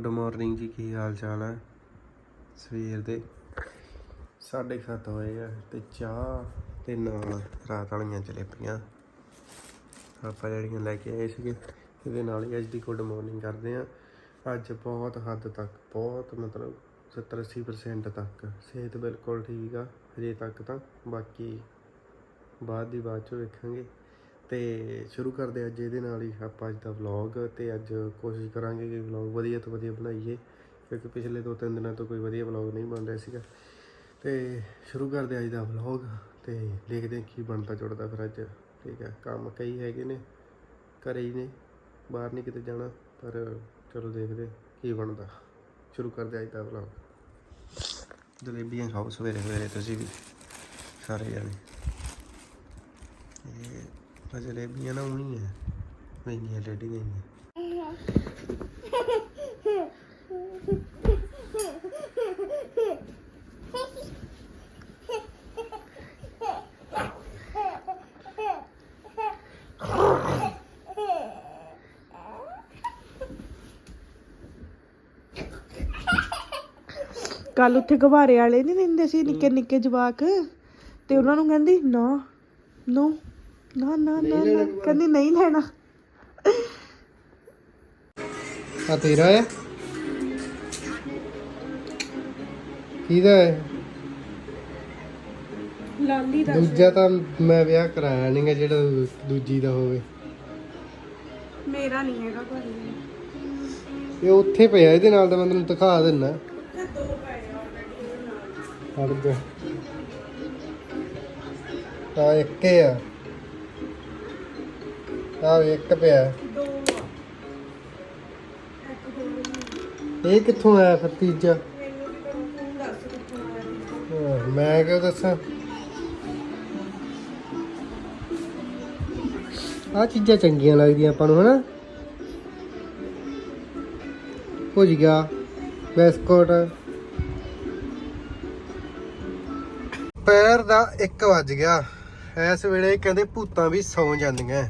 Good morning ਜੀ, ਕੀ ਹਾਲ ਚਾਲ ਹੈ ਸਵੇਰ ਦੇ 7:30 ਹੋਏ ਆ ਤੇ ਚਾਹ ਤੇ ਨਾਲ ਰਾਤ ਵਾਲੀਆਂ ਜਲੇਬੀਆਂ ਆਪਾਂ ਜਿਹੜੀਆਂ ਲੈ ਕੇ ਆਏ ਸੀਗੇ, ਇਹਦੇ ਨਾਲ ਹੀ ਅੱਜ ਦੀ ਗੁੱਡ ਮਾਰਨਿੰਗ ਕਰਦੇ ਆ। ਅੱਜ ਬਹੁਤ ਹੱਦ ਤੱਕ, ਬਹੁਤ ਮਤਲਬ 70 80% ਤੱਕ ਸਿਹਤ ਬਿਲਕੁਲ ਠੀਕ ਆ, ਹਜੇ ਤੱਕ ਤਾਂ ਬਾਕੀ ਬਾਅਦ ਦੀ ਬਾਅਦ ਚ ਵੇਖਾਂਗੇ। ਤੇ ਸ਼ੁਰੂ ਕਰਦੇ ਅੱਜ ਇਹਦੇ ਨਾਲ ਹੀ ਆਪਾਂ ਅੱਜ ਦਾ ਵਲੌਗ ਤੇ ਅੱਜ ਕੋਸ਼ਿਸ਼ ਕਰਾਂਗੇ ਕਿ ਵਲੌਗ ਵਧੀਆ ਤੋਂ ਵਧੀਆ ਬਣਾਈਏ, ਕਿਉਂਕਿ ਪਿਛਲੇ ਦੋ ਤਿੰਨ ਦਿਨਾਂ ਤੋਂ ਕੋਈ ਵਧੀਆ ਵਲੌਗ ਨਹੀਂ ਬਣ ਰਿਹਾ ਸੀਗਾ। ਤੇ ਸ਼ੁਰੂ ਕਰਦੇ ਅੱਜ ਦਾ ਵਲੌਗ ਤੇ ਦੇਖਦੇ ਹਾਂ ਕੀ ਬਣਦਾ ਜੁੜਦਾ ਫਿਰ ਅੱਜ। ਠੀਕ ਹੈ, ਕੰਮ ਕਈ ਹੈਗੇ ਨੇ, ਘਰੇ ਹੀ ਨੇ, ਬਾਹਰ ਨਹੀਂ ਕਿਤੇ ਜਾਣਾ, ਪਰ ਚਲੋ ਦੇਖਦੇ ਕੀ ਬਣਦਾ। ਸ਼ੁਰੂ ਕਰਦੇ ਅੱਜ ਦਾ ਵਲੌਗ ਜਲੇਬੀਆਂ ਖਾਓ ਸਵੇਰੇ ਸਵੇਰੇ ਤੁਸੀਂ ਵੀ, ਸਾਰੇ ਜਾਣੇ। ਇਹ ਆਹ ਜਲੇਬੀਆਂ ਨਾ ਉਹੀ ਹੈ ਮਹਿੰਗੀਆਂ ਡੇਡੀ ਨਹੀਂ ਕੱਲ ਉੱਥੇ ਗਵਾਰੇ ਵਾਲੇ ਨਹੀਂ ਦਿੰਦੇ ਸੀ ਨਿੱਕੇ ਨਿੱਕੇ ਜਵਾਕ? ਤੇ ਉਹਨਾਂ ਨੂੰ ਕਹਿੰਦੀ, ਨਾ, ਨੋ। ਨਾ ਨਾ ਨਾ ਨਾ। ਕਹਿੰਦੀ ਨਹੀਂ ਲੈਣਾ। ਆ ਤੇਰਾ ਹੈ? ਕਿਹਦਾ ਹੈ? ਲਾਲੀ ਦਾ। ਦੂਜਾ ਤਾਂ ਮੈਂ ਵਿਆਹ ਕਰਾਇਆ ਨਹੀਂਗਾ ਜਿਹੜਾ ਦੂ- ਦੂਜੀ ਦਾ ਹੋਵੇ। ਮੇਰਾ ਨਹੀਂ ਹੈਗਾ ਘਰੇ ਇਹ ਉੱਥੇ ਪਿਆ ਇਹਦੇ ਨਾਲ ਤਾਂ ਮੈਂ ਤੈਨੂੰ ਦਿਖਾ ਦਿੰਨਾ। ਹਟ ਜਾ। ਆ ਇੱਕ ਹੀ ਆ। ਆ ਇੱਕ ਪਿਆ। ਇਹ ਕਿੱਥੋਂ ਆਇਆ ਫਿਰ ਤੀਜਾ? ਮੈਂ ਕਿਉਂ ਦੱਸਾਂ? ਆ ਚੀਜ਼ਾਂ ਚੰਗੀਆਂ ਲੱਗਦੀਆਂ ਆਪਾਂ ਨੂੰ, ਹਨਾ? ਭੁੱਜ ਗਿਆ। ਬਿਸਕੁਟ। ਪੈਰ ਦਾ 1 ਵੱਜ ਗਿਆ। ਇਸ ਵੇਲੇ ਕਹਿੰਦੇ ਭੂਤਾਂ ਵੀ ਸੌਂ ਜਾਂਦੀਆਂ।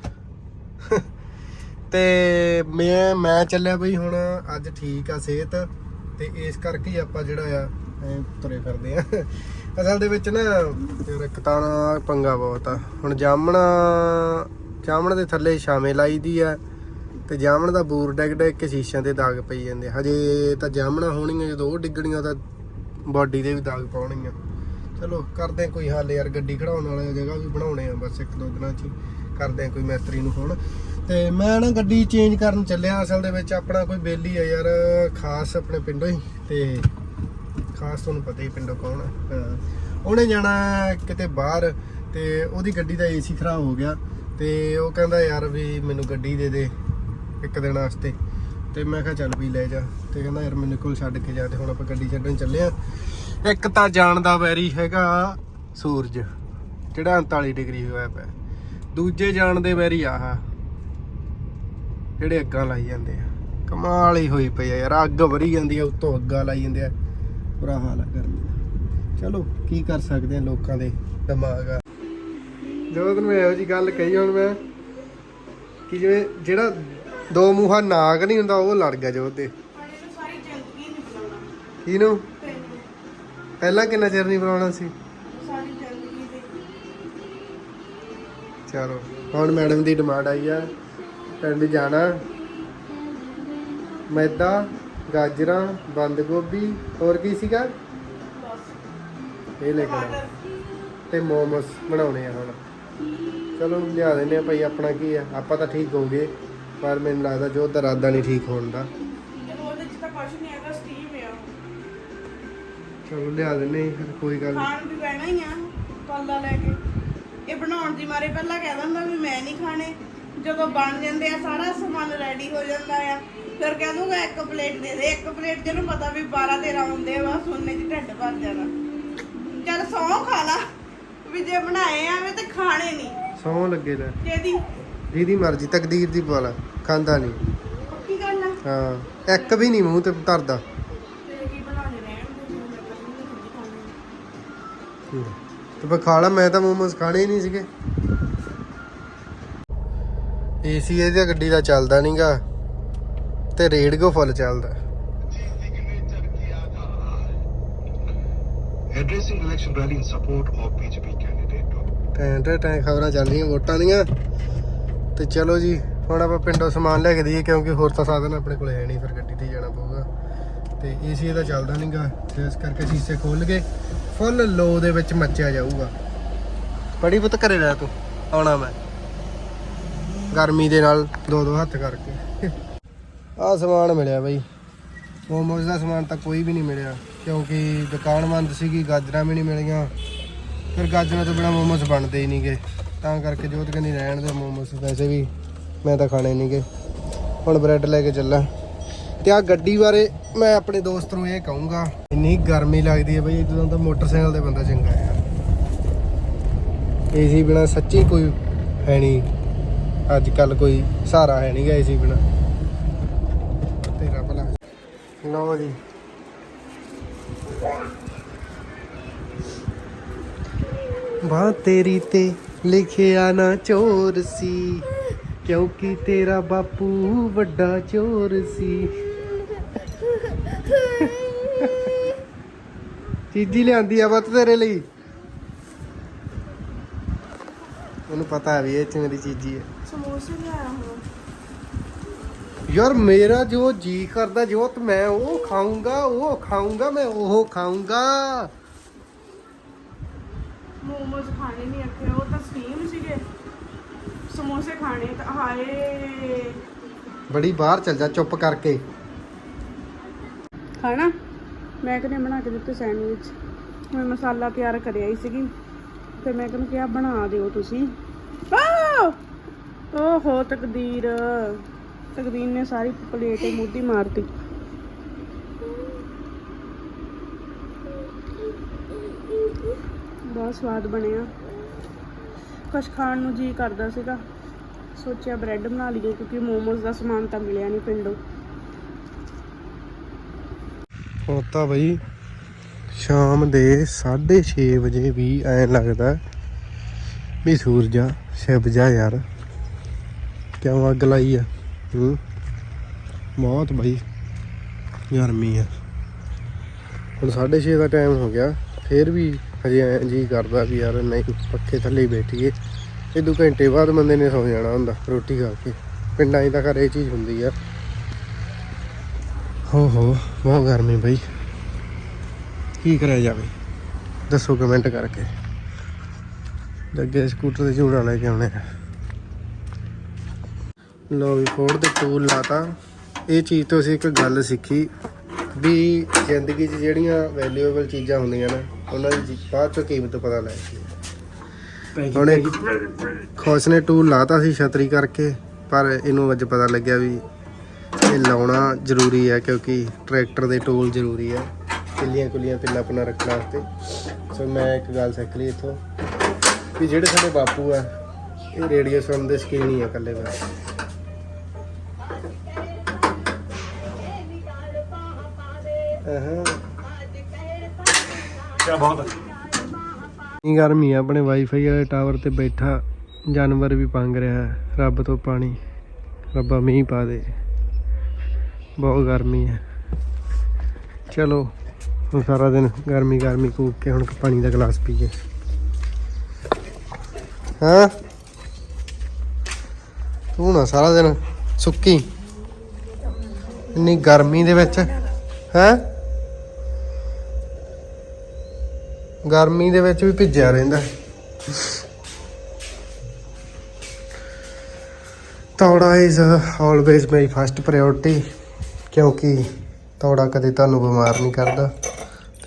ਤੇ ਮੈਂ ਮੈਂ ਚੱਲਿਆ ਬਈ ਹੁਣ ਅੱਜ ਠੀਕ ਆ ਸਿਹਤ ਤੇ ਇਸ ਕਰਕੇ ਹੀ ਆਪਾਂ ਜਿਹੜਾ ਆ ਤੁਰੇ ਫਿਰਦੇ ਆ। ਅਸਲ ਦੇ ਵਿੱਚ ਨਾ ਯਾਰ ਇੱਕ ਤਾਂ ਪੰਗਾ ਬਹੁਤ ਆ। ਹੁਣ ਜਾਮਣਾ, ਜਾਮਣ ਦੇ ਥੱਲੇ ਛਾਵੇਂ ਲਾਈਦੀ ਆ ਤੇ ਜਾਮਣ ਦਾ ਬੂਰ ਡਿੱਗ ਡਿੱਗ ਕੇ ਸ਼ੀਸ਼ਿਆਂ ਤੇ ਦਾਗ ਪਈ ਜਾਂਦੇ ਆ। ਹਜੇ ਤਾਂ ਜਾਮਣਾ ਹੋਣੀਆਂ, ਜਦੋਂ ਉਹ ਡਿੱਗਣੀਆਂ ਤਾਂ ਬਾਡੀ ਦੇ ਵੀ ਦਾਗ ਪਾਉਣੀਆਂ। ਚਲੋ, ਕਰਦੇ ਆ ਕੋਈ ਹੱਲ ਯਾਰ, ਗੱਡੀ ਖੜਾਉਣ ਵਾਲੇ ਜਗ੍ਹਾ ਵੀ ਬਣਾਉਣੇ ਆ ਬਸ ਇੱਕ ਦੋ ਦਿਨਾਂ 'ਚ ਹੀ। ਕਰਦੇ ਆ ਕੋਈ ਮਿਸਤਰੀ ਨੂੰ ਫੋਨ ਤੇ ਮੈਂ ਨਾ ਗੱਡੀ ਚੇਂਜ ਕਰਨ ਚੱਲਿਆ, ਅਸਲ ਦੇ ਵਿੱਚ ਆਪਣਾ ਕੋਈ ਬੇਲੀ ਆ ਯਾਰ, ਖਾਸ ਆਪਣੇ ਪਿੰਡੋਂ ਹੀ, ਤੇ ਖਾਸ ਤੁਹਾਨੂੰ ਪਤਾ ਹੀ ਪਿੰਡੋਂ ਕੌਣ ਆ। ਉਹਨੇ ਜਾਣਾ ਕਿਤੇ ਬਾਹਰ, ਤੇ ਉਹਦੀ ਗੱਡੀ ਦਾ ਏਸੀ ਖਰਾਬ ਹੋ ਗਿਆ, ਤੇ ਉਹ ਕਹਿੰਦਾ ਯਾਰ ਵੀ ਮੈਨੂੰ ਗੱਡੀ ਦੇ ਦੇ ਇੱਕ ਦਿਨ ਵਾਸਤੇ। ਤੇ ਮੈਂ ਕਿਹਾ ਚੱਲ ਵੀ ਲੈ ਜਾ, ਤੇ ਕਹਿੰਦਾ ਯਾਰ ਮੈਨੂੰ ਕੋਲ ਛੱਡ ਕੇ ਜਾ, ਤੇ ਹੁਣ ਆਪਾਂ ਗੱਡੀ ਛੱਡਣ ਚੱਲੇ ਆ। ਇੱਕ ਤਾਂ ਜਾਣ ਦਾ ਵੈਰੀ ਹੈਗਾ ਸੂਰਜ, ਜਿਹੜਾ 39 ਡਿਗਰੀ ਹੋਇਆ ਪਿਆ। ਦੂਜੇ ਜਾਣ ਦੇ ਵੈਰੀ ਆਹਾ। ਜਿਹੜੇ ਅੱਗਾਂ ਲਾਈ ਜਾਂਦੇ ਆ। ਕਮਾਲ ਹੀ ਹੋਈ ਪਈ ਆ ਯਾਰ, ਅੱਗ ਵਰੀ ਜਾਂਦੀ ਆ, ਉੱਤੋਂ ਅੱਗਾਂ ਲਾਈ ਜਾਂਦੇ ਆ। ਬੁਰਾ ਹਾਲ ਆ ਗਰਮੀ ਦਾ। ਚਲੋ, ਕੀ ਕਰ ਸਕਦੇ ਆ ਲੋਕਾਂ ਦੇ ਦਿਮਾਗ ਆ। ਜਦੋਂ ਤੈਨੂੰ ਇਹੋ ਜੀ ਗੱਲ ਕਹੀ ਹੁਣ ਮੈਂ ਕਿ ਜਿਵੇਂ ਜਿਹੜਾ ਦੋ ਮੂੰਹਾ ਨਾਗ ਨਹੀਂ ਹੁੰਦਾ, ਉਹ ਲੜ ਗਿਆ ਜੋਤ ਤੇ ਇਹਨੂੰ ਪਹਿਲਾਂ ਕਿੰਨਾ ਚਿਰ ਨਹੀਂ ਬੁਲਾਉਣਾ ਸੀ? ਚਲੋ, ਹੁਣ ਮੈਡਮ ਦੀ ਡਿਮਾਂਡ ਆਈ ਆ। ਪਿੰਡ ਜਾਣਾ। ਮੈਦਾ ਗਾਜਰਾਂ ਬੰਦ ਗੋਭੀ ਹੋਰ ਕੀ ਸੀਗਾ? ਇਹ ਲੈ ਕੇ। ਤੇ ਮੋਮੋਸ ਬਣਾਉਣੇ ਆ ਹੁਣ। ਚਲੋ ਲਿਆ ਦਿੰਦੇ ਆ ਭਾਈ ਆਪਣਾ ਕੀ ਆ? ਆਪਾਂ ਤਾਂ ਠੀਕ ਹੋ ਗਏ ਪਰ ਮੈਨੂੰ ਲੱਗਦਾ ਜੋ ਦਾ ਇਰਾਦਾ ਨਹੀਂ ਠੀਕ ਹੋਣ ਦਾ। ਨਹੀਂ ਚਲੋ ਲਿਆ ਆ, ਫਿਰ ਕੋਈ ਗੱਲ ਨੀ। ਖਾਣ ਵੀ ਪੈਣਾ ਹੀ ਆ ਕਾਲਾ ਲੈ ਕੇ। ਇਹ ਬਣਾਉਣ ਦੀ ਮਾਰੇ ਪਹਿਲਾਂ ਕਹਿ ਦਿੰਦਾ ਵੀ ਮੈਂ ਨਹੀਂ ਖਾਣੇ। ਜਦੋਂ ਬਣ ਜਾਂਦੇ ਆ ਸਾਰਾ ਸਮਾਨ ਰੈਡੀ ਹੋ ਜਾਂਦਾ ਆ। ਫਿਰ ਕਹਿ ਦੂੰਗਾ ਇੱਕ ਪਲੇਟ ਦੇ ਦੇ ਇੱਕ ਪਲੇਟ ਜਿਹਨੂੰ ਪਤਾ ਵੀ 12 13 ਹੁੰਦੇ ਆ ਬਸ ਉਹਨੇ ਚ ਢਿੱਡ ਭਰ ਜਾਣਾ। ਚੱਲ ਸੌ ਖਾ ਲਾ ਵੀ ਜੇ ਬਣਾਏ ਆਵੇਂ ਤੇ ਖਾਣੇ ਨਹੀਂ ਸੌਂ ਲੱਗੇ ਲੈ। ਕਿਹਦੀ? ਜਿਹਦੀ ਮਰਜ਼ੀ ਤਕਦੀਰ ਦੀ ਪਾਲਾ ਖਾਂਦਾ ਨਹੀਂ ਪੱਕੀ ਗੱਲ ਆ ਹਾਂ ਇੱਕ ਵੀ ਨਹੀਂ ਮੂੰਹ ਤੇ ਧਰਦਾ। ਤੇ ਕੀ ਬਣਾਉਣੇ ਰਹਿਣ ਦੇ ਮੈਂ ਤੇ ਫਿਰ ਖਾ ਲਾ ਮੈਂ ਤਾਂ ਮੋਮੋਸ ਖਾਣੇ ਹੀ ਨਹੀਂ ਸੀਗੇ। ਏਸੀ ਇਹਦੀ ਗੱਡੀ ਦਾ ਚੱਲਦਾ ਨਹੀਂਗਾ ਤੇ ਰੇਡੀਓ ਫੁੱਲ ਚੱਲਦਾ। ਐਡਰੈਸਿੰਗ ਖਬਰਾਂ ਚੱਲ ਵੋਟਾਂ ਦੀਆਂ। ਤੇ ਚਲੋ ਜੀ ਹੁਣ ਆਪਾਂ ਪਿੰਡੋਂ ਸਮਾਨ ਲੈ ਕੇ ਦਈਏ ਕਿਉਂਕਿ ਹੋਰ ਤਾਂ ਸਾਧਨ ਆਪਣੇ ਕੋਲ ਹੈ ਨਹੀਂ ਫਿਰ ਗੱਡੀ ਤੇ ਜਾਣਾ ਪਊਗਾ। ਤੇ ਏਸੀ ਇਹਦਾ ਚੱਲਦਾ ਨਹੀਂਗਾ ਤੇ ਇਸ ਕਰਕੇ ਸ਼ੀਸ਼ੇ ਖੋਲ ਕੇ ਫੁੱਲ ਲੋ ਦੇ ਵਿੱਚ ਮੱਚਿਆ ਜਾਊਗਾ। ਬੜੀ ਪੁੱਤ ਘਰੇ ਰਹਿ ਤੂੰ ਆਉਣਾ ਮੈਂ। ਗਰਮੀ ਦੇ ਨਾਲ। ਦੋ ਦੋ ਹੱਥ ਕਰਕੇ। ਆਹ ਸਮਾਨ ਮਿਲਿਆ ਬਈ। ਮੋਮੋਸ ਦਾ ਸਮਾਨ ਤਾਂ ਕੋਈ ਵੀ ਨਹੀਂ ਮਿਲਿਆ ਕਿਉਂਕਿ ਦੁਕਾਨ ਬੰਦ ਸੀਗੀ ਗਾਜਰਾਂ ਵੀ ਨਹੀਂ ਮਿਲੀਆਂ। ਫਿਰ ਗਾਜਰਾਂ ਤੋਂ ਬਿਨਾ ਮੋਮੋਸ ਬਣਦੇ ਹੀ ਨਹੀਂਗੇ। ਤਾਂ ਕਰਕੇ ਜੋਤ ਕਹਿੰਦੀ ਰਹਿਣ ਦੇ ਮੋਮੋਸ ਵੈਸੇ ਵੀ ਮੈਂ ਤਾਂ ਖਾਣੇ ਨਹੀਂਗੇ। ਹੁਣ ਬ੍ਰੈਡ ਲੈ ਕੇ ਚੱਲਾਂ। ਤੇ ਆ ਗੱਡੀ ਬਾਰੇ ਮੈਂ ਆਪਣੇ ਦੋਸਤ ਨੂੰ ਇਹ ਕਹੂੰਗਾ ਇੰਨੀ ਗਰਮੀ ਲੱਗਦੀ ਹੈ ਬਈ ਜਦੋਂ ਤਾਂ ਮੋਟਰਸਾਈਕਲ ਤੇ ਬੰਦਾ ਚੰਗਾ ਯਾਰ ਏਸੀ ਬਿਨਾ ਸੱਚੀ ਕੋਈ ਹੈ ਨਹੀਂ। ਅੱਜ ਕੱਲ ਕੋਈ ਸਹਾਰਾ ਹੈ ਨਹੀਂਗਾ ਸੀ ਬਿਨਾ। ਤੇਰਾ ਭਲਾ। ਲਓ ਜੀ। ਬਾਹ ਤੇਰੀ ਤੇ ਲਿਖਿਆ ਨਾ ਚੋਰ ਸੀ, ਕਿਉਂਕਿ ਤੇਰਾ ਬਾਪੂ ਵੱਡਾ ਚੋਰ ਸੀ। ਚੀਜ਼ੀ ਲਿਆਂਦੀ ਆ ਬਤ ਤੇਰੇ ਲਈ। ਉਹਨੂੰ ਪਤਾ ਵੀ ਇਹ ਚ ਮੇਰੀ ਚੀਜ਼ੀ ਹੈ। ਸਮੋਸੇ ਲਿਆਇਆ ਹੁਣ ਯਾਰ ਮੇਰਾ ਜੋ ਜੀ ਕਰਦਾ ਜੋਤ ਮੈਂ ਉਹ ਖਾਊਂਗਾ ਉਹ ਖਾਊਂਗਾ ਮੈਂ ਉਹ ਖਾਊਂਗਾ। ਮੋਮੋਸ ਖਾਣੇ ਨਹੀਂ ਆਖੇ ਉਹ ਤਾਂ ਸਟੀਮ ਸੀਗੇ। ਸਮੋਸੇ ਖਾਣੇ ਤਾਂ ਹਾਏ। ਬੜੀ ਬਾਹਰ ਚੱਲ ਜਾ ਚੁੱਪ ਕਰਕੇ। ਖਾਣਾ? ਮੈਂ ਕਿਹਨੇ ਬਣਾ ਕੇ ਦਿੱਤੇ ਸੈਂਡਵਿਚ? ਮੈਂ ਮਸਾਲਾ ਤਿਆਰ ਕਰਿਆ ਹੀ ਸੀਗੀ ਤੇ ਮੈਂ ਕਿਹਨੂੰ ਕਿਹਾ ਬਣਾ ਦਿਓ ਤੁਸੀਂ। ਆਹ! ਓਹੋ, ਤਕਦੀਰ। ਤਕਦੀਰ ਨੇ ਸਾਰੀ ਪਲੇਟ ਹੀ ਮੁੱਦੀ ਮਾਰਤੀ। ਬਹੁਤ ਸਵਾਦ ਬਣਿਆ। ਕੁਛ ਖਾਣ ਨੂੰ ਜੀ ਕਰਦਾ ਸੀਗਾ। ਸੋਚਿਆ ਬ੍ਰੈਡ ਬਣਾ ਲਈਏ, ਕਿਉਂਕਿ ਮੋਮੋਸ ਦਾ ਸਮਾਨ ਤਾਂ ਮਿਲਿਆ ਨਹੀਂ ਪਿੰਡੋਂ। ਹੁਣ ਤਾਂ ਬਈ ਸ਼ਾਮ ਦੇ 6:30 ਵਜੇ ਵੀ ਐਂ ਲੱਗਦਾ ਵੀ ਸੂਰਜਾ ਛਿਪ ਜਾ ਯਾਰ। ਕਿਉਂ ਅੱਗ ਲਾਈ ਆ? ਹੂੰ? ਬਹੁਤ ਬਈ। ਗਰਮੀ ਆ। ਹੁਣ 6:30 ਦਾ ਟਾਈਮ ਹੋ ਗਿਆ। ਫੇਰ ਵੀ ਹਜੇ ਐਂ ਜੀ ਕਰਦਾ ਵੀ ਯਾਰ ਨਹੀਂ, ਪੱਖੇ ਥੱਲੇ ਹੀ ਬੈਠੀਏ। ਇਹ ਦੋ ਘੰਟੇ ਬਾਅਦ ਬੰਦੇ ਨੇ ਸੌ ਜਾਣਾ ਹੁੰਦਾ, ਰੋਟੀ ਖਾ ਕੇ। ਪਿੰਡਾਂ 'ਚ ਤਾਂ ਘਰੇ ਇਹ ਚੀਜ਼ ਹੁੰਦੀ ਆ। ਹੋ ਹੋ, ਬਹੁਤ ਗਰਮੀ ਬਈ। ਕੀ ਕਰਿਆ ਜਾਵੇ? ਦੱਸੋ ਕਮੈਂਟ ਕਰਕੇ। ਅੱਗੇ ਸਕੂਟਰ ਤੇ ਝੂੜਾ ਲੈ ਕੇ ਆਉਣੇ ਆ। ਲੋ ਵੀ ਫੋੜ ਦੇ ਟੂਲ ਲਾਤਾ। ਇਹ ਚੀਜ਼ ਤੋਂ ਅਸੀਂ ਇੱਕ ਗੱਲ ਸਿੱਖੀ ਵੀ ਜ਼ਿੰਦਗੀ 'ਚ ਜਿਹੜੀਆਂ ਵੈਲਿਊਏਬਲ ਚੀਜ਼ਾਂ ਹੁੰਦੀਆਂ ਨੇ ਉਹਨਾਂ ਦੀ ਬਾਅਦ ਚੋਂ ਕੀਮਤ ਪਤਾ ਲੱਗਦੀ ਹੈ। ਹੁਣ ਇੱਕ ਖੁਸ਼ ਨੇ ਟੂਲ ਲਾਤਾ ਸੀ ਛਤਰੀ ਕਰਕੇ ਪਰ ਇਹਨੂੰ ਅੱਜ ਪਤਾ ਲੱਗਿਆ ਵੀ ਇਹ ਲਾਉਣਾ ਜ਼ਰੂਰੀ ਹੈ ਕਿਉਂਕਿ ਟਰੈਕਟਰ ਦੇ ਟੂਲ ਜ਼ਰੂਰੀ ਹੈ। ਕਿੱਲੀਆਂ ਕੁੱਲੀਆਂ ਪਿੰਨਾ ਪੁੰਨਾ ਰੱਖਣ ਵਾਸਤੇ। ਸੋ ਮੈਂ ਇੱਕ ਗੱਲ ਸਿੱਖ ਲਈ ਇੱਥੋਂ ਵੀ ਜਿਹੜੇ ਸਾਡੇ ਬਾਪੂ ਆ ਇਹ ਰੇਡੀਓ ਸੁਣਨ ਦੇ ਸ਼ਕੀਨ ਹੀ ਆ ਇਕੱਲੇ ਬਸ ਕਿਆ ਇੰਨੀ ਗਰਮੀ ਆ? ਆਪਣੇ ਵਾਈਫਾਈ ਵਾਲੇ ਟਾਵਰ ਤੇ ਬੈਠਾ ਜਾਨਵਰ ਵੀ ਪੰਗ ਰਿਹਾ ਹੈ। ਰੱਬ ਤੋਂ ਪਾਣੀ। ਰੱਬਾ ਮੀਂਹ ਪਾ ਦੇ। ਬਹੁਤ ਗਰਮੀ ਹੈ। ਚਲੋ, ਹੁਣ ਸਾਰਾ ਦਿਨ ਗਰਮੀ ਗਰਮੀ ਕੂਕ ਕੇ ਹੁਣ ਪਾਣੀ ਦਾ ਗਲਾਸ ਪੀਏ। ਹਾਂ? ਤੂੰ ਨਾ ਸਾਰਾ ਦਿਨ ਸੁੱਕੀ। ਇੰਨੀ ਗਰਮੀ ਦੇ ਵਿੱਚ। ਹੈ? ਗਰਮੀ ਦੇ ਵਿੱਚ ਵੀ ਭਿੱਜਿਆ ਰਹਿੰਦਾ। ਤੌੜਾ ਇਜ਼ ਆਲਵੇਜ਼ ਮੇਰੀ ਫਸਟ ਪ੍ਰਾਇੋਰਟੀ ਕਿਉਂਕਿ ਤੌੜਾ ਕਦੇ ਤੁਹਾਨੂੰ ਬਿਮਾਰ ਨਹੀਂ ਕਰਦਾ,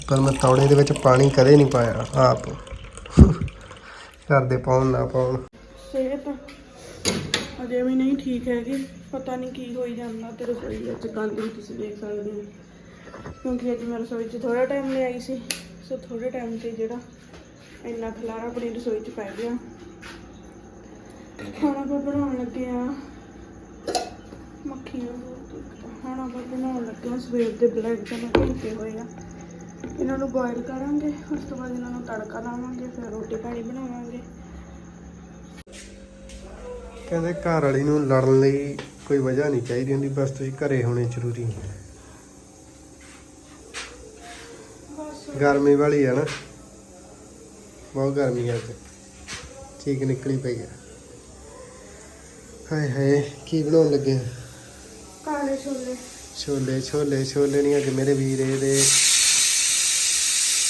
ਪਰ ਮੈਂ ਤੌੜੇ ਦੇ ਵਿੱਚ ਪਾਣੀ ਕਦੇ ਨਹੀਂ ਪਾਇਆ, ਆਪ। ਕਰਦੇ ਪਾਉਣ ਨਾ ਪਾਉਣ। ਸਿਹਤ ਅਜੇ ਵੀ ਨਹੀਂ ਠੀਕ ਹੈਗੀ, ਪਤਾ ਨਹੀਂ ਕੀ ਹੋਈ ਜਾਂਦਾ ਤੇ ਰਸੋਈ ਵਿੱਚ ਗੰਦ ਵੀ ਤੁਸੀਂ ਦੇਖ ਸਕਦੇ ਹੋ। ਕਿਉਂਕਿ ਅੱਜ ਮੈਂ ਰਸੋਈ 'ਚ ਥੋੜਾ ਟਾਈਮ ਲਈ ਆਈ ਸੀ। ਸੋ ਥੋੜੇ ਟਾਈਮ ਤੇ ਜਿਹੜਾ ਇੰਨਾ ਖਲਾਰਾ ਆਪਣੀ ਰਸੋਈ 'ਚ ਪੈ ਗਿਆ। ਖਾਣਾ ਆਪਾਂ ਬਣਾਉਣ ਲੱਗੇ ਆ ਮੱਖੀਆਂ ਬਹੁਤ ਆਪਾਂ ਬਣਾਉਣ ਲੱਗੇ ਆ ਸਵੇਰ ਦੇ ਬਲੈਕ ਚਨੇ ਭੁੱਕੇ ਹੋਏ ਆ। ਇਹਨਾਂ ਨੂੰ ਬੋਇਲ ਕਰਾਂਗੇ। ਉਸ ਤੋਂ ਬਾਅਦ ਇਹਨਾਂ ਨੂੰ ਤੜਕਾ ਲਾਵਾਂਗੇ। ਫਿਰ ਰੋਟੀ ਪਾਣੀ ਬਣਾਵਾਂਗੇ। ਕਹਿੰਦੇ ਘਰ ਵਾਲੀ ਨੂੰ ਲੜਨ ਲਈ ਕੋਈ ਵਜ੍ਹਾ ਨਹੀਂ ਚਾਹੀਦੀ ਹੁੰਦੀ। ਬਸ ਤੁਸੀਂ ਘਰੇ ਹੋਣੇ ਜ਼ਰੂਰੀ ਹੈ ਬਸ ਗਰਮੀ ਵਾਲੀ ਆ ਨਾ। ਬਹੁਤ ਗਰਮੀ ਆ ਅੱਜ ਠੀਕ ਨਿਕਲੀ ਪਈ ਆ। ਹਾਏ ਹਾਏ ਕੀ ਬਣਾਉਣ ਲੱਗੇ? ਕਾਲੇ ਛੋਲੇ। ਛੋਲੇ ਛੋਲੇ ਛੋਲੇ ਨਹੀਂ ਅੱਜ ਮੇਰੇ ਵੀਰੇ ਦੇ।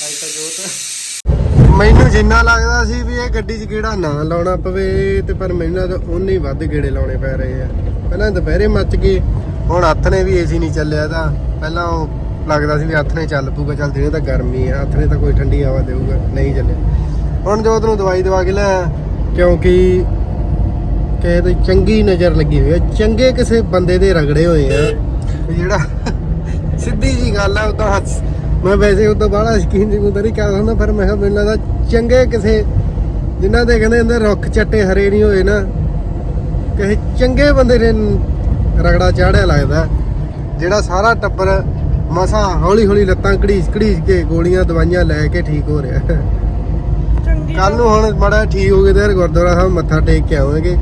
ਅੱਜ ਤਾਂ ਜੋਤ। ਮੈਨੂੰ ਜਿੰਨਾ ਲੱਗਦਾ ਸੀ ਵੀ ਇਹ ਗੱਡੀ 'ਚ ਗੇੜਾ ਨਾ ਲਾਉਣਾ ਪਵੇ ਤੇ ਪਰ ਮੈਨੂੰ ਲੱਗਦਾ ਉਹਨੇ ਹੀ ਵੱਧ ਗੇੜੇ ਲਾਉਣੇ ਪੈ ਰਹੇ ਆ। ਪਹਿਲਾਂ ਦੁਪਹਿਰੇ ਮੱਚ ਗਏ ਹੁਣ ਹੱਥ ਨੇ ਵੀ ਏਸੀ ਨਹੀਂ ਚੱਲਿਆ ਤਾਂ ਪਹਿਲਾਂ ਉਹ ਲੱਗਦਾ ਸੀ ਵੀ ਹੱਥ ਨੇ ਚੱਲ ਪੂਗਾ ਚੱਲ ਦਿਨੇ ਤਾਂ ਗਰਮੀ ਆ, ਹੱਥ ਨੇ ਤਾਂ ਕੋਈ ਠੰਡੀ ਹਵਾ ਦੇਊਗਾ, ਨਹੀਂ ਚੱਲਿਆ। ਹੁਣ ਜੋ ਨੂੰ ਦਵਾਈ ਦਵਾ ਕੇ ਲੈ ਕਿਉਂਕਿ ਕਿਸੇ ਦੀ ਚੰਗੀ ਨਜ਼ਰ ਲੱਗੀ ਹੋਈ ਹੈ ਚੰਗੇ ਕਿਸੇ ਬੰਦੇ ਦੇ ਰਗੜੇ ਹੋਏ ਆ। ਜਿਹੜਾ ਸਿੱਧੀ ਜੀ ਗੱਲ ਆ, ਉਹ ਤਾਂ ਮੈਂ ਵੈਸੇ ਉਦੋਂ ਬਾਹਲਾ ਸ਼ਕੀਨ ਜੀ ਕੋਈ ਨਹੀਂ ਕਰਦਾ ਹੁੰਦਾ, ਪਰ ਮੈਂ ਕਿਹਾ ਮੈਨੂੰ ਲੱਗਦਾ ਚੰਗੇ ਕਿਸੇ ਜਿਨ੍ਹਾਂ ਦੇ ਕਹਿੰਦੇ ਹੁੰਦੇ ਰੁੱਖ ਚੱਟੇ ਹਰੇ ਨਹੀਂ ਹੋਏ ਨਾ, ਕਿਸੇ ਚੰਗੇ ਬੰਦੇ ਨੇ ਰਗੜਾ ਚਾੜਿਆ ਲੱਗਦਾ। ਜਿਹੜਾ ਸਾਰਾ ਟੱਬਰ ਮਸਾਂ ਹੌਲੀ ਹੌਲੀ ਲੱਤਾਂ ਘੜੀਸ ਘੜੀਸ ਕੇ ਗੋਲੀਆਂ ਦਵਾਈਆਂ ਲੈ ਕੇ ਠੀਕ ਹੋ ਰਿਹਾ। ਚੰਗੀ ਕੱਲ ਨੂੰ ਹੁਣ ਬੜਾ ਠੀਕ ਹੋ ਗਏ ਤੇ ਗੁਰਦੁਆਰਾ ਸਾਹਿਬ ਮੱਥਾ ਟੇਕ ਕੇ ਆਵਾਂਗੇ।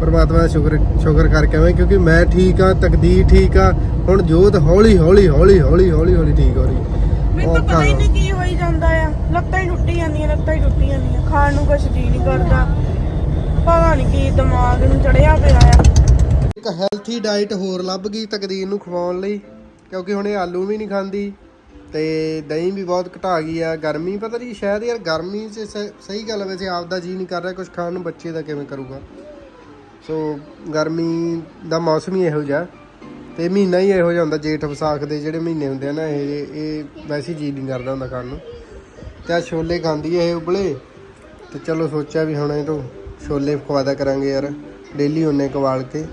ਪਰਮਾਤਮਾ ਦਾ ਸ਼ੁਕਰ ਸ਼ੁਕਰ ਕਰਕੇ ਆਵਾਂਗੇ ਕਿਉਂਕਿ ਮੈਂ ਠੀਕ ਆ ਤਕਦੀਰ ਠੀਕ ਆ ਹੁਣ ਜੋਤ ਹੌਲੀ ਹੌਲੀ ਹੌਲੀ ਹੌਲੀ ਹੌਲੀ ਹੌਲੀ ਠੀਕ ਹੋ ਰਹੀ। ਮੈਨੂੰ ਤਾਂ ਪਤਾ ਹੀ ਨਹੀਂ ਕੀ ਹੋਈ ਜਾਂਦਾ ਆ। ਲੱਤਾਂ ਹੀ ਟੁੱਟੀ ਜਾਂਦੀਆਂ ਲੱਤਾਂ ਹੀ ਟੁੱਟੀ ਜਾਂਦੀਆਂ। ਖਾਣ ਨੂੰ ਕੁਛ ਜੀ ਨਹੀਂ ਕਰਦਾ। ਪਤਾ ਨਹੀਂ ਕੀ ਦਿਮਾਗ ਨੂੰ ਚੜਿਆ ਪਿਆ ਆ। ਇੱਕ ਹੈਲਥੀ ਡਾਈਟ ਹੋਰ ਲੱਭ ਗਈ ਤਕਦੀਰ ਨੂੰ ਖਵਾਉਣ ਲਈ। ਕਿਉਂਕਿ ਹੁਣ ਇਹ ਆਲੂ ਵੀ ਨਹੀਂ ਖਾਂਦੀ ਤੇ ਦਹੀਂ ਵੀ ਬਹੁਤ ਘਟਾ ਗਈ ਆ, ਗਰਮੀ ਪਤਾ ਨਹੀਂ ਸ਼ਾਇਦ ਯਾਰ ਗਰਮੀ 'ਚ ਸ- ਸਹੀ ਗੱਲ ਹੈ ਵੈਸੇ ਆਪਦਾ ਜੀ ਨਹੀਂ ਕਰ ਰਿਹਾ ਕੁਝ ਖਾਣ ਨੂੰ, ਬੱਚੇ ਦਾ ਕਿਵੇਂ ਕਰੂਗਾ। ਸੋ ਗਰਮੀ ਦਾ ਮੌਸਮ ਹੀ ਇਹੋ ਜਿਹਾ, ਤੇ ਮਹੀਨਾ ਹੀ ਇਹੋ ਜਿਹਾ ਹੁੰਦਾ, ਜੇਠ ਵਿਸਾਖ ਦੇ ਜਿਹੜੇ ਮਹੀਨੇ ਹੁੰਦੇ ਆ ਨਾ, ਇਹ ਇਹ ਵੈਸੇ ਜੀ ਨਹੀਂ ਕਰਦਾ ਹੁੰਦਾ ਖਾਣ ਨੂੰ। ਤੇ ਆ ਛੋਲੇ ਖਾਂਦੀ ਇਹ ਉਬਲੇ, ਤੇ ਚਲੋ ਸੋਚਿਆ ਵੀ ਹੁਣ ਇਹ ਤੋਂ ਛੋਲੇ ਖਵਾਦਾ ਕਰਾਂਗੇ ਯਾਰ, ਡੇਲੀ ਉਹਨੇ ਕਵਾਲ ਕੇ,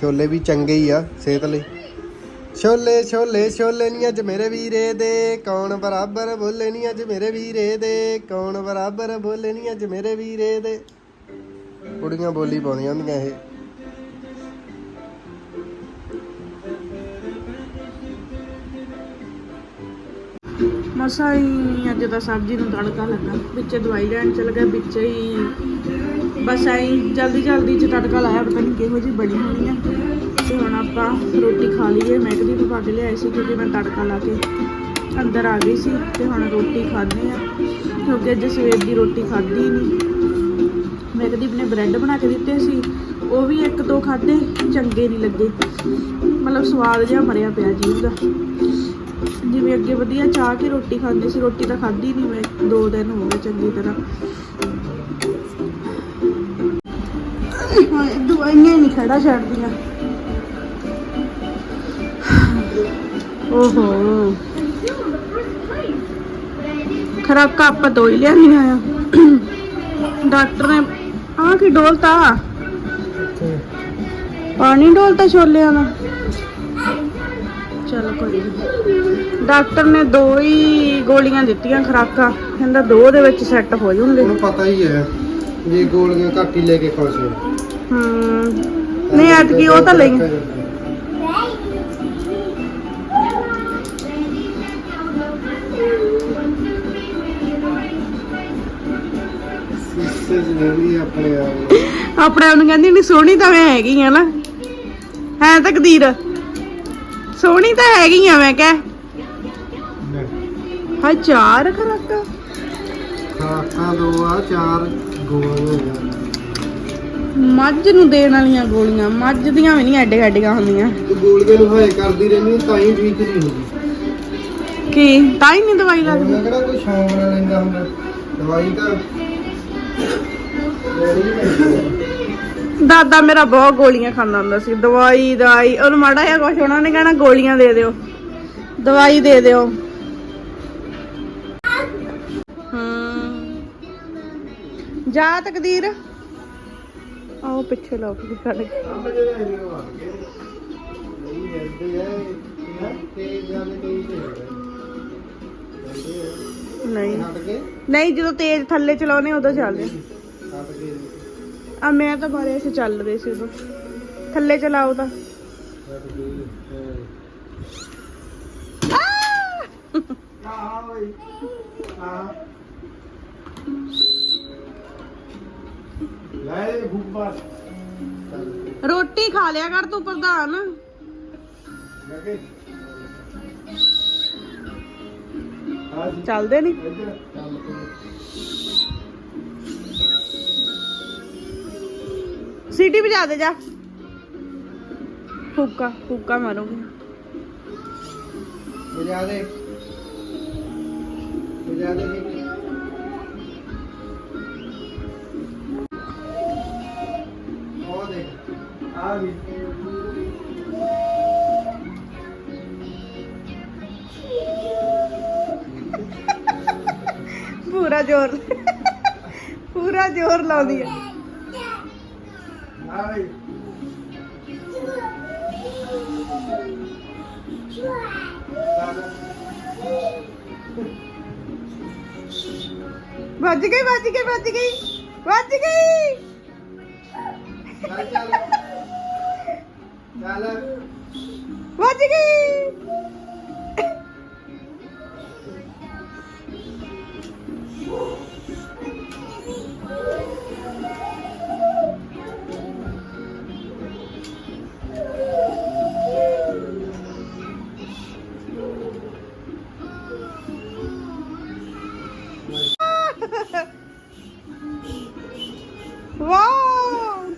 ਛੋਲੇ ਵੀ ਚੰਗੇ ਹੀ ਆ, ਸਿਹਤ ਲਈ। ਛੋਲੇ ਛੋਲੇ ਛੋਲੇ ਨਹੀਂ ਅੱਜ ਮੇਰੇ ਵੀਰੇ ਦੇ, ਕੌਣ ਬਰਾਬਰ ਬੋਲੇ ਨਹੀਂ ਅੱਜ ਮੇਰੇ ਵੀਰੇ ਦੇ, ਕੌਣ ਬਰਾਬਰ ਬੋਲੇ ਨਹੀਂ ਅੱਜ ਮੇਰੇ ਵੀਰੇ ਦੇ। ਕੁੜੀਆਂ ਬੋਲੀ ਪਾਉਂਦੀਆਂ ਹੁੰਦੀਆਂ ਇਹ। ਮਸਾ ਹੀ ਅੱਜ ਦਾ ਸਬਜ਼ੀ ਨੂੰ ਤੜਕਾ ਲੱਗਾ, ਵਿੱਚੇ ਦਵਾਈ ਲੈਣ ਚਲ ਗਿਆ, ਵਿੱਚੇ ਹੀ ਬਸ ਆਈ ਜਲਦੀ ਜਲਦੀ ਚ ਤੜਕਾ ਲਾਇਆ, ਪਤਾ ਨਹੀਂ ਕਿਹੋ ਜੀ ਬਣੀ ਹੋਣੀ ਆ। ਤੇ ਹੁਣ ਆਪਾਂ ਰੋਟੀ ਖਾ ਲਈਏ। ਮੈਂ ਕਦੀ ਪਾ ਕੇ ਲਿਆਈ ਸੀ ਕਿਉਂਕਿ ਮੈਂ ਤੜਕਾ ਲਾ ਕੇ ਅੰਦਰ ਆ ਗਈ ਸੀ ਤੇ ਹੁਣ ਰੋਟੀ ਖਾਣੇ ਆ। ਕਿਉਂਕਿ ਅੱਜ ਸਵੇਰ ਦੀ ਰੋਟੀ ਖਾਧੀ ਨਹੀਂ ਮੈਂ ਕਦੀ ਆਪਣੇ ਬ੍ਰੈਡ ਬਣਾ ਕੇ ਦਿੱਤੇ ਸੀ। ਉਹ ਵੀ ਇੱਕ ਦੋ ਖਾਦੇ ਚੰਗੇ ਨਹੀਂ ਲੱਗੇ। ਮਤਲਬ ਸਵਾਦ ਜਿਹਾ ਮਰਿਆ ਪਿਆ ਜੀ ਦਾ ਜਿਵੇਂ ਅੱਗੇ ਵਧੀਆ ਚਾਹ ਕੇ ਰੋਟੀ ਖਾਂਦੇ ਸੀ, ਰੋਟੀ ਤਾਂ ਖਾਧੀ ਨਹੀਂ ਮੈਂ। ਦੋ ਦਿਨ ਹੋ ਗਏ ਚੰਗੀ ਤਰ੍ਹਾਂ। ਹਾਂ ਦਵਾਈਆਂ ਹੀ ਨਹੀਂ ਖੜਾ ਛੱਡਦੀਆਂ। ਓਹੋ। ਖਰਾਕਾ ਆਪਾਂ ਦੋ ਹੀ ਲਿਆਂਦੀਆਂ ਆ। ਡਾਕਟਰ ਨੇ ਆਹ ਕੀ ਡੋਲਤਾ? ਪਾਣੀ ਡੋਲਤਾ ਛੋਲਿਆਂ ਦਾ? ਚਲ ਕੋਈ ਨੀ। ਡਾਕਟਰ ਨੇ ਦੋ ਹੀ ਗੋਲੀਆਂ ਦਿੱਤੀਆਂ ਖਰਾਕਾਂ। ਕਹਿੰਦਾ ਦੋ ਦੇ ਵਿੱਚ ਸੈੱਟ ਹੋ ਜਾਣਗੇ। ਉਹਨੂੰ ਪਤਾ ਹੀ ਹੈ ਵੀ ਗੋਲੀਆਂ ਘੱਟ ਹੀ ਲੈ ਕੇ ਖੁਸ਼ ਹੋ। ਨਹੀਂ ਐਤਕੀ ਉਹ ਤਾਂ ਲਈ ਆਪਣੇ ਆਪ ਨੂੰ। ਆਪਣੇ ਆਪ ਨੂੰ ਕਹਿੰਦੀ ਨਹੀਂ ਸੋਹਣੀ ਤਾਂ ਮੈਂ ਹੈਗੀ ਆ ਨਾ। ਹੈ ਤਕਦੀਰ ਸੋਹਣੀ ਤਾਂ ਹੈਗੀ ਆ ਮੈਂ ਕਹਿ। ਹਾਂ ਚਾਰ ਖਰਾਕਾਂ। ਖਾਤਾ ਦੋ ਆ ਚਾਰ ਗੋਲੀਆਂ ਮੱਝ ਨੂੰ ਦੇਣ ਵਾਲੀਆਂ ਗੋਲੀਆਂ ਮੱਝ ਦੀਆਂ ਵੀ ਨਹੀਂ ਐਡੇ ਐਡੀਆਂ ਹੁੰਦੀਆਂ। ਤੂੰ ਗੋਲੀਆਂ ਨੂੰ ਹਾਏ ਕਰਦੀ ਰਹਿੰਦੀ ਤਾਂ ਹੀ ਠੀਕ ਨਹੀਂ ਹੁੰਦੀ। ਕੀ? ਤਾਂ ਹੀ ਨਹੀਂ ਦਵਾਈ ਲੱਗਦੀ। ਮੈਂ ਕਿਹੜਾ ਕੋਈ ਸ਼ੌਂਕ ਨਾਲ ਲੈਂਦਾ ਹੁੰਦਾ? ਦਵਾਈ ਤਾਂ। ਦਾਦਾ ਮੇਰਾ ਬਹੁਤ ਗੋਲੀਆਂ ਖਾਂਦਾ ਹੁੰਦਾ ਸੀ। ਦਵਾਈ ਦਵਾਈ, ਉਹਨੂੰ ਮਾੜਾ ਜਿਹਾ ਕੁਛ, ਉਹਨਾਂ ਨੇ ਕਹਿਣਾ ਗੋਲੀਆਂ ਦੇ ਦਿਓ। ਦਵਾਈ ਦੇ ਦਿਓ। ਹਮ। ਜਾ ਤਕਦੀਰ। ਆਓ ਪਿੱਛੇ ਲੋਕ ਵੀ ਖੜ ਗਏ ਨਹੀਂ। ਨਹੀਂ, ਜਦੋਂ ਤੇਜ਼ ਥੱਲੇ ਚਲਾਉਨੇ ਉਦੋਂ ਚੱਲਦੇ ਆ ਮੈਂ ਤਾਂ ਬਾਰੇ ਐਸੇ ਚੱਲ ਰਹੇ ਸੀ ਉਦੋਂ। ਥੱਲੇ ਚਲਾਓ ਤਾਂ। ਹਟ ਕੇ ਆਹ! ਆ ਓਏ ਆ ਲੈ ਇਹ ਭੁੱਬਾ ਚੱਲ ਰੋਟੀ ਖਾ ਲਿਆ ਕਰ ਤੂੰ ਪ੍ਰਧਾਨ। ਲੈ ਕੇ ਹਾਂ ਜੀ ਚੱਲਦੇ ਨਹੀਂ ਸੀਟੀ ਵਜਾ ਦੇ ਜਾ। ਹੁੱਕਾ ਹੁੱਕਾ ਮਾਰੂਗੀ। ਵਜਾ ਦੇ। ਵਜਾ ਦੇ। ਜੀ ਉਹ ਦੇਖ ਆ ਵੀ। ਪੂਰਾ ਜ਼ੋਰ। ਪੂਰਾ ਜ਼ੋਰ ਲਾਉਂਦੀ ਹੈ ਵੱਜ ਗਈ ਵੱਜ ਗਈ ਵੱਜ ਗਈ ਵੱਜ ਗਈ। ਚੱਲ ਚੱਲ। ਚੱਲ। ਵੱਜ ਗਈ। ਵਾਓ!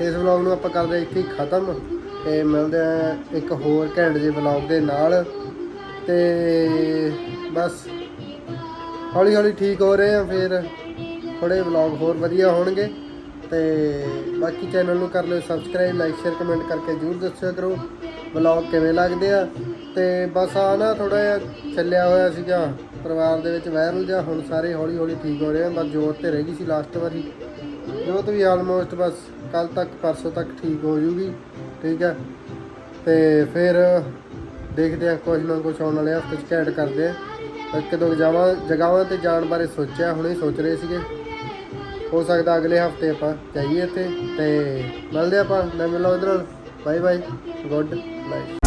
ਇਸ ਵਲੌਗ ਨੂੰ ਆਪਾਂ ਕਰਦੇ ਇੱਥੇ ਹੀ ਖਤਮ ਤੇ ਮਿਲਦੇ ਆ ਇੱਕ ਹੋਰ ਘੈਂਟ ਜਿਹੇ ਵਲੌਗ ਦੇ ਨਾਲ ਤੇ ਬਸ ਹੌਲੀ ਹੌਲੀ ਠੀਕ ਹੋ ਰਹੇ ਆ ਫਿਰ ਥੋੜੇ ਵਲੌਗ ਹੋਰ ਵਧੀਆ ਹੋਣਗੇ ਤੇ ਬਾਕੀ ਚੈਨਲ ਨੂੰ ਕਰ ਲਿਓ ਸਬਸਕ੍ਰਾਈਬ, ਲਾਈਕ, ਸ਼ੇਅਰ, ਕਮੈਂਟ ਕਰਕੇ ਜਰੂਰ ਦੱਸਿਆ ਕਰੋ। ਵਲੌਗ ਕਿਵੇਂ ਲੱਗਦੇ ਆ? ਤੇ ਬਸ ਆ ਨਾ ਥੋੜਾ ਜਿਹਾ ਚੱਲਿਆ ਹੋਇਆ ਸੀਗਾ। ਪਰਿਵਾਰ ਦੇ ਵਿੱਚ ਵਾਇਰਲ ਜਿਹਾ, ਹੁਣ ਸਾਰੇ ਹੌਲੀ ਹੌਲੀ ਠੀਕ ਹੋ ਰਹੇ ਆ। ਬਸ ਜੋਤ ਤੇ ਰਹਿ ਗਈ ਸੀ ਲਾਸਟ ਵਾਰੀ। ਜੋਤ ਵੀ ਆਲਮੋਸਟ ਬਸ ਕੱਲ ਤੱਕ, ਪਰਸੋਂ ਤੱਕ ਠੀਕ ਹੋ ਜੂਗੀ। ਠੀਕ ਹੈ ਤੇ ਫਿਰ ਦੇਖਦੇ ਆ ਕੁਝ ਨਾ ਕੁਝ ਆਉਣ ਵਾਲੇ ਹਫ਼ਤੇ ਚ ਘੈਂਟ ਕਰਦੇ ਆ। ਇੱਕ ਦੋ ਜਗ੍ਹਾਵਾਂ ਜਗ੍ਹਾਵਾਂ ਤੇ ਜਾਣ ਬਾਰੇ ਸੋਚਿਆ, ਹੁਣੇ ਸੋਚ ਰਹੇ ਸੀਗੇ। ਹੋ ਸਕਦਾ ਅਗਲੇ ਹਫ਼ਤੇ ਆਪਾਂ ਜਾਈਏ ਇੱਥੇ। ਤੇ ਮਿਲਦੇ ਆਪਾਂ ਨਵੇਂ ਵਲੌਗ ਨਾਲ। Bye bye good. life.